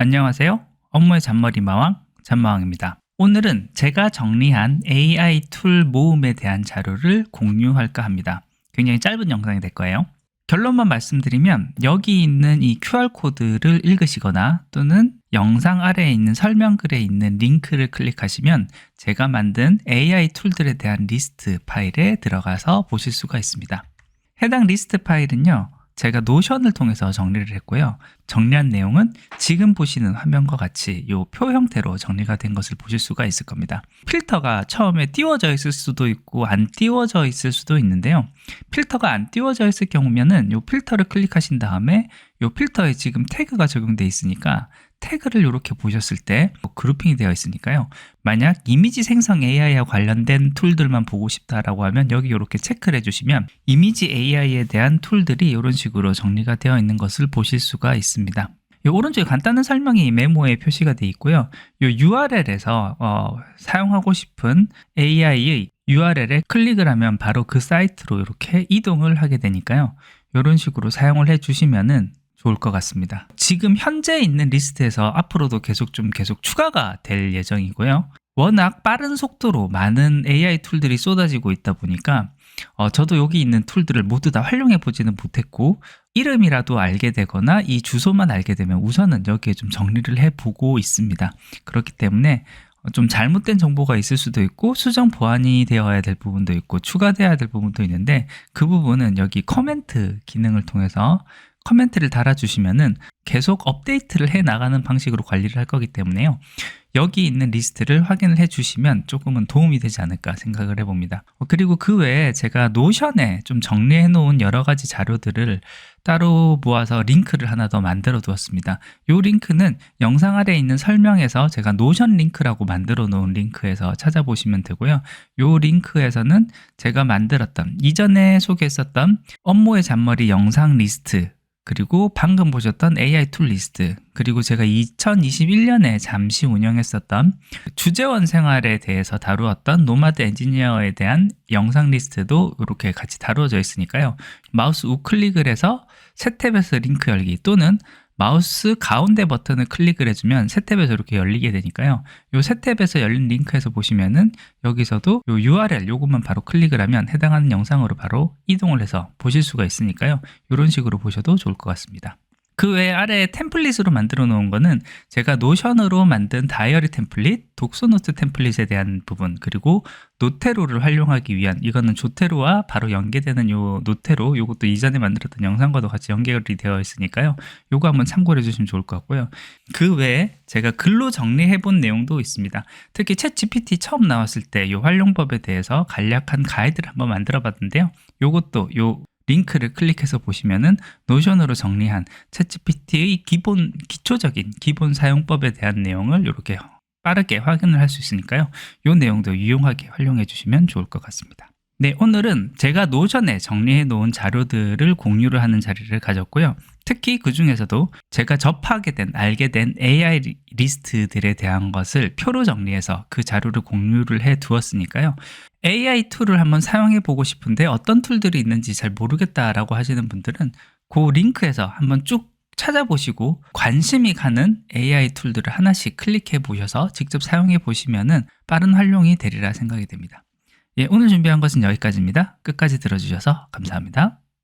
안녕하세요. 업무의 잔머리 마왕 잔마왕입니다. 오늘은 제가 정리한 AI 툴 모음에 대한 자료를 공유할까 합니다. 굉장히 짧은 영상이 될 거예요. 결론만 말씀드리면 여기 있는 이 QR코드를 읽으시거나 또는 영상 아래에 있는 설명글에 있는 링크를 클릭하시면 제가 만든 AI 툴들에 대한 리스트 파일에 들어가서 보실 수가 있습니다. 해당 리스트 파일은요. 제가 노션을 통해서 정리를 했고요. 정리한 내용은 지금 보시는 화면과 같이 이 표 형태로 정리가 된 것을 보실 수가 있을 겁니다. 필터가 처음에 띄워져 있을 수도 있고 안 띄워져 있을 수도 있는데요. 필터가 안 띄워져 있을 경우면은 이 필터를 클릭하신 다음에 이 필터에 지금 태그가 적용돼 있으니까 태그를 이렇게 보셨을 때뭐 그룹핑이 되어 있으니까요. 만약 이미지 생성 AI와 관련된 툴들만 보고 싶다라고 하면 여기 이렇게 체크를 해주시면 이미지 AI에 대한 툴들이 이런 식으로 정리가 되어 있는 것을 보실 수가 있습니다. 이 오른쪽에 간단한 설명이 메모에 표시가 되어 있고요. 이 URL에서 어, 사용하고 싶은 AI의 URL에 클릭을 하면 바로 그 사이트로 이렇게 이동을 하게 되니까요. 이런 식으로 사용을 해주시면은 좋을 것 같습니다. 지금 현재 있는 리스트에서 앞으로도 계속 좀 계속 추가가 될 예정이고요. 워낙 빠른 속도로 많은 AI 툴들이 쏟아지고 있다 보니까 어, 저도 여기 있는 툴들을 모두 다 활용해 보지는 못했고 이름이라도 알게 되거나 이 주소만 알게 되면 우선은 여기에 좀 정리를 해 보고 있습니다. 그렇기 때문에 어, 좀 잘못된 정보가 있을 수도 있고 수정 보완이 되어야 될 부분도 있고 추가되어야 될 부분도 있는데 그 부분은 여기 커멘트 기능을 통해서 커멘트를 달아주시면은 계속 업데이트를 해 나가는 방식으로 관리를 할 거기 때문에요. 여기 있는 리스트를 확인을 해 주시면 조금은 도움이 되지 않을까 생각을 해봅니다. 어, 그리고 그 외에 제가 노션에 좀 정리해 놓은 여러 가지 자료들을 따로 모아서 링크를 하나 더 만들어 두었습니다. 이 링크는 영상 아래에 있는 설명에서 제가 노션 링크라고 만들어 놓은 링크에서 찾아보시면 되고요. 이 링크에서는 제가 만들었던 이전에 소개했었던 업무의 잔머리 영상 리스트 그리고 방금 보셨던 AI 툴 리스트, 그리고 제가 2021년에 잠시 운영했었던 주재원 생활에 대해서 다루었던 노마드 엔지니어에 대한 영상 리스트도 이렇게 같이 다루어져 있으니까요. 마우스 우클릭을 해서 새 탭에서 링크 열기 또는 마우스 가운데 버튼을 클릭을 해주면 새 탭에서 이렇게 열리게 되니까요. 이 새 탭에서 열린 링크에서 보시면은 여기서도 이 URL 요것만 바로 클릭을 하면 해당하는 영상으로 바로 이동을 해서 보실 수가 있으니까요. 이런 식으로 보셔도 좋을 것 같습니다. 그 외에 아래에 템플릿으로 만들어 놓은 거는 제가 노션으로 만든 다이어리 템플릿, 독서 노트 템플릿에 대한 부분, 그리고 노테로를 활용하기 위한 이거는 조테로와 바로 연계되는 요 노테로, 요것도 이전에 만들었던 영상과도 같이 연결이 되어 있으니까요. 요거 한번 참고해 주시면 좋을 것 같고요. 그 외에 제가 글로 정리해 본 내용도 있습니다. 특히 챗 GPT 처음 나왔을 때 요 활용법에 대해서 간략한 가이드를 한번 만들어 봤는데요. 요것도 요 링크를 클릭해서 보시면은 노션으로 정리한 챗GPT의 기본 기초적인 기본 사용법에 대한 내용을 이렇게 빠르게 확인을 할 수 있으니까요. 이 내용도 유용하게 활용해 주시면 좋을 것 같습니다. 네, 오늘은 제가 노션에 정리해 놓은 자료들을 공유를 하는 자리를 가졌고요. 특히 그 중에서도 제가 접하게 된, 알게 된 AI 리- 리스트들에 대한 것을 표로 정리해서 그 자료를 공유를 해 두었으니까요. AI 툴을 한번 사용해 보고 싶은데 어떤 툴들이 있는지 잘 모르겠다라고 하시는 분들은 그 링크에서 한번 쭉 찾아보시고 관심이 가는 AI 툴들을 하나씩 클릭해 보셔서 직접 사용해 보시면은 빠른 활용이 되리라 생각이 됩니다. 예, 오늘 준비한 것은 여기까지입니다. 끝까지 들어주셔서 감사합니다.